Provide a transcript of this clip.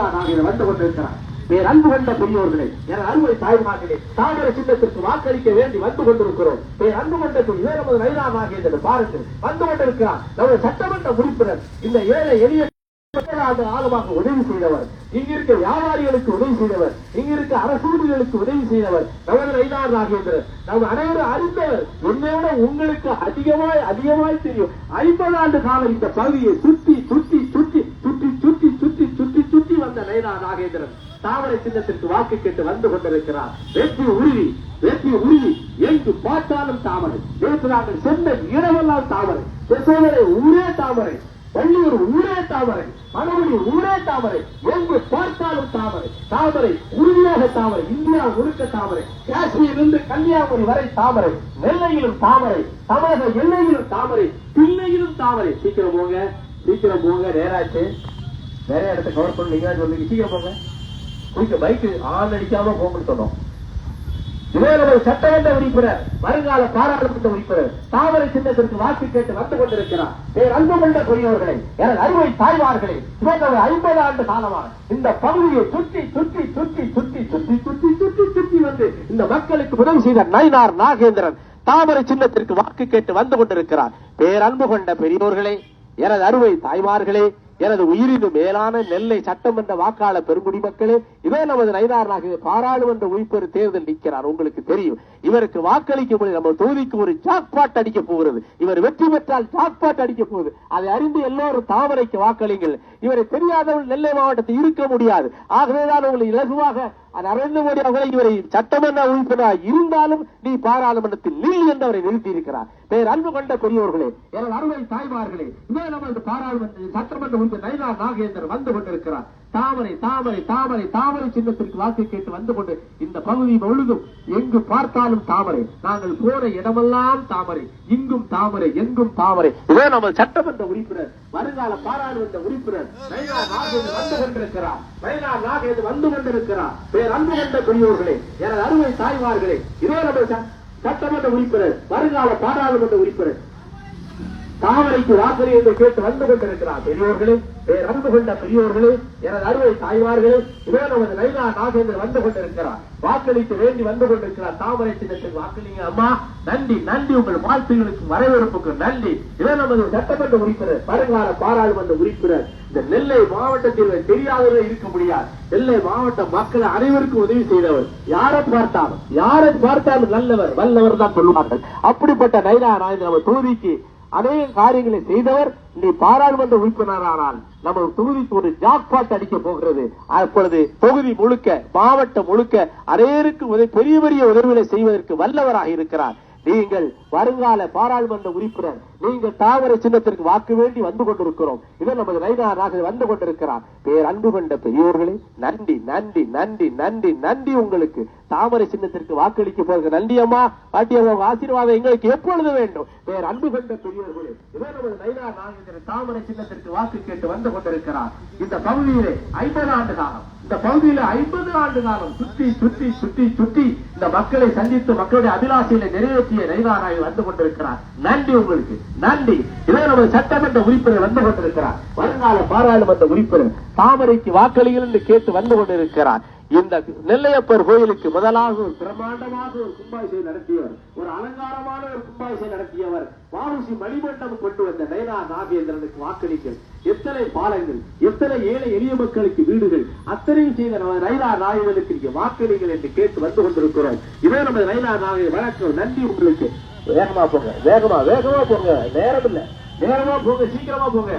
வந்து கொண்டிருக்கிறார் பேர் அன்பு கொண்ட பெரியோர்களே என அறுவை தாய்மார்களே தாமர சின்னத்திற்கு வாக்களிக்க வேண்டி வந்து கொண்டிருக்கிறோம் பேர் அன்பு கொண்ட பெரிய நமது நைனாமாக என்று பாருங்கள். வந்து கொண்டிருக்கிறார் நமது சட்டமன்ற உறுப்பினர் இந்த ஏழை எளிய ஆழமாக உதவி செய்தவர். இங்க இருக்க வியாபாரிகளுக்கு உதவி செய்தவர். இங்க இருக்க அரசூழிகளுக்கு உதவி செய்தவர். நமது நைனார் நாகேந்திரன் நம்ம அனைவரும் அறிந்தவர். என்னோட உங்களுக்கு அதிகமாய் அதிகமாய் தெரியும். ஐம்பது ஆண்டு காலம் இந்த பகுதியை சுத்தி சுத்தி சுத்தி சுற்றி சுற்றி சுற்றி சுற்றி சுற்றி வந்த நைனா நாகேந்திரன் தாமரை சின்னத்திற்கு வாக்கு கேட்டு வந்து கொண்டிருக்கிறார். வெற்றி உறுதி வெற்றி உறுதி எங்கு பார்த்தாலும் தாமரை. நேற்று நாங்கள் சென்ற இரவெல்லாம் தாமரை. பெசோதரை ஊரே தாமரை. வள்ளியூர் ஊரே தாமரை. மணவழி ஊரே தாமரை. எங்கு பார்த்தாலும் தாமரை. தாமரை உறுதியாக தாமரை. இந்தியா முழுக்க தாமரை. காஷ்மீரிலிருந்து கன்னியாகுமரி வரை தாமரை. நெல்லையிலும் தாமரை. தமிழக எல்லையிலும் தாமரை. பிள்ளையிலும் தாமரை. சீக்கிரம் போங்க. சீக்கிரம் போங்க. நேராச்சு. நிறைய இடத்த கவர் பண்ணி நீங்க சொல்லுங்க சீக்கிரம் போங்க. குடிக்க பைக்கு ஆள் அடிக்காம போங்கன்னு சொன்னோம். இதே சட்டமன்ற உறுப்பினர் வருங்கால பாராளுமன்ற உறுப்பினர் தாமரை சின்னத்திற்கு வாக்கு கேட்டு வந்து கொண்டிருக்கிறார். பேர் அன்பு கொண்ட பெரியவர்களை எனது அறுவை தாய்மார்களே இவர்கள் ஐம்பது ஆண்டு காலமாக இந்த பகுதியை சுற்றி சுற்றி சுற்றி சுற்றி சுற்றி சுற்றி சுற்றி சுற்றி வந்து இந்த மக்களுக்கு உதவி செய்த நயினார் நாகேந்திரன் தாமரை சின்னத்திற்கு வாக்கு கேட்டு வந்து கொண்டிருக்கிறார். பேரன்பு கொண்ட பெரியோர்களே எனது அறுவை தாய்மார்களே எனது உயிரினு மேலான நெல்லை சட்டமன்ற வாக்காளர் பெருங்குடி மக்களே இதே நமது நைனாராக பாராளுமன்ற உறுப்பினர் தேர்தல் நிற்கிறார். உங்களுக்கு தெரியும். இவருக்கு வாக்களிக்க முடியும் நம்ம தொகுதிக்கு ஒரு ஜாக்பாட் அடிக்க போகிறது. இவர் வெற்றி பெற்றால் ஜாக்பாட் அடிக்க போகுது. அதை அறிந்து எல்லோரும் தாமரைக்கு வாக்களிங்கள். இவரை தெரியாதவர்கள் நெல்லை மாவட்டத்தில் இருக்க முடியாது. ஆகவேதான் உங்களை இலகுவாக நரேந்திர மோடி அவர்களை இவரை சட்டமன்ற உறுப்பினர் இருந்தாலும் நீ பாராளுமன்றத்தில் நில் என்று அவரை நிறுத்தி இருக்கிறார் பேர் அன்பு கொண்ட பெரியோர்களே எனது அருமை தாய்மார்களே இவர் நமது பாராளுமன்ற சட்டமன்ற உறுப்பினர் நைனா நாகேந்திரன் வந்து கொண்டிருக்கிறார். தாமரை தாமரை தாமரை தாமரை சின்னத்திற்கு வாக்கு கேட்டு வந்து கொண்டு இந்த பகுதி முழுதும் எங்கு பார்த்தாலும் தாமரை. நாங்கள் போற இடமெல்லாம் தாமரை. இங்கும் தாமரை எங்கும் தாமரை. இதோ நம்ம சட்டமன்ற உறுப்பினர் வருங்கால பாராளுமன்ற உறுப்பினர் வந்து கொண்டிருக்கிறார். நைனா நாகேது வந்து கொண்டிருக்கிறார். பேர் அன்பு கொண்ட பெரியோர்களே எனது அருமை தாய்மார்களே இதோ நம்ம சட்டமன்ற உறுப்பினர் வருங்கால பாராளுமன்ற உறுப்பினர் தாமரைக்கு வாசல் என்று கேட்டு வந்து கொண்டிருக்கிறார். பெரியோர்களே பேர் அன்பு கொண்ட பெரியோர்களே எனது அறுவை தாய்மார்களே இதே நமது நைனா நாகேந்தர் வந்து கொண்டிருக்கிறார். வாக்களிக்க வேண்டி வந்து கொண்டிருக்கிறார். தாமரை சின்னத்துக்கு வாக்களிங்க அம்மா நன்றி நன்றி. உங்கள் வாழ்த்துகளுக்கு வரவேற்புக்கு நன்றி. இதே நமது சட்டமன்ற உறுப்பினர் வருங்கால பாராளுமன்ற உறுப்பினர். இந்த நெல்லை மாவட்டத்தில் தெரியாதவர்கள் இருக்க முடியாது. நெல்லை மாவட்ட மக்கள் அனைவருக்கும் உதவி செய்தவர். யாரை பார்த்தாலும் யாரை பார்த்தாலும் நல்லவர் வல்லவர் தான் சொல்லுவார்கள். அப்படிப்பட்ட நைனா நாயந்திரன் நம்ம தொகுதிக்கு அநேக காரியங்களை செய்தவர் நீ பாராளுமன்ற உறுப்பினரானால் நம்ம தொகுதிக்கு ஒரு ஜாக்பாட் அடிக்க போகிறது. அப்பொழுது தொகுதி முழுக்க மாவட்டம் முழுக்க அநேருக்கு உதவி பெரிய பெரிய உதவிகளை செய்வதற்கு வல்லவராக இருக்கிறார். நீங்கள் வருங்கால பாராளுமன்ற உறுப்பினர் நீங்கள் தாமரை சின்னத்திற்கு வாக்கு வேண்டி வந்து கொண்டிருக்கிறோம். இதை நமது நைனாராக வந்து கொண்டிருக்கிறார். பேர் அன்பு கொண்ட பெரியோர்களே நன்றி நன்றி நன்றி நன்றி நன்றி உங்களுக்கு. தாமரை சின்னத்திற்கு வாக்களிக்க போகிற நன்றி அம்மா. பாட்டி அம்மா ஆசீர்வாதம் எங்களுக்கு எப்பொழுது வேண்டும்? பேர் அன்பு கொண்ட பெரியோர்களே இவர் நமது நைனா நாகேந்திர தாமரை சின்னத்திற்கு வாக்கு கேட்டு வந்து கொண்டிருக்கிறார். இந்த பகுதியிலே ஐம்பது ஆண்டு காலம் இந்த பகுதியில ஐம்பது ஆண்டு காலம் சுற்றி சுற்றி சுற்றி சுற்றி இந்த மக்களை சந்தித்து மக்களுடைய அபிலாஷைகளை நிறைவேற்றிய நைனாராய் வந்து கொண்டிருக்கிறார். நன்றி உங்களுக்கு. நன்றி. இதே நமது சட்டமன்ற உறுப்பினர் வந்து கொண்டிருக்கிறார். வருங்கால பாராளுமன்ற உறுப்பினர் தாமரைக்கு வாக்களிகள் என்று கேட்டு வந்து கொண்டிருக்கிறார். இந்த நெல்லையப்பர் கோயிலுக்கு முதலாக ஒரு பிரமாண்டமாக ஒரு கும்பாபிஷேகம் நடத்தியவர் ஒரு அலங்காரமான ஒரு கும்பாபிஷேகம் நடத்தியவர் வாவுசி மணிமண்டபம் கொண்டு வந்த நயனா நாகேந்திரனுக்கு வாக்களிக்க எத்தனை பாலங்கள் எத்தனை ஏழை எளிய மக்களுக்கு வீடுகள் அத்தனையும் செய்த நம்ம நைனா நாயகனுக்கு நீங்க வாக்களிங்கள் என்று கேட்டு வந்து கொண்டிருக்கிறோம். இதே நமது நைனா நாயக வழக்கம் நன்றி உங்களுக்கு. வேகமா போங்க வேகமா வேகமா போங்க நேரம் இல்ல நேரமா போங்க சீக்கிரமா போங்க.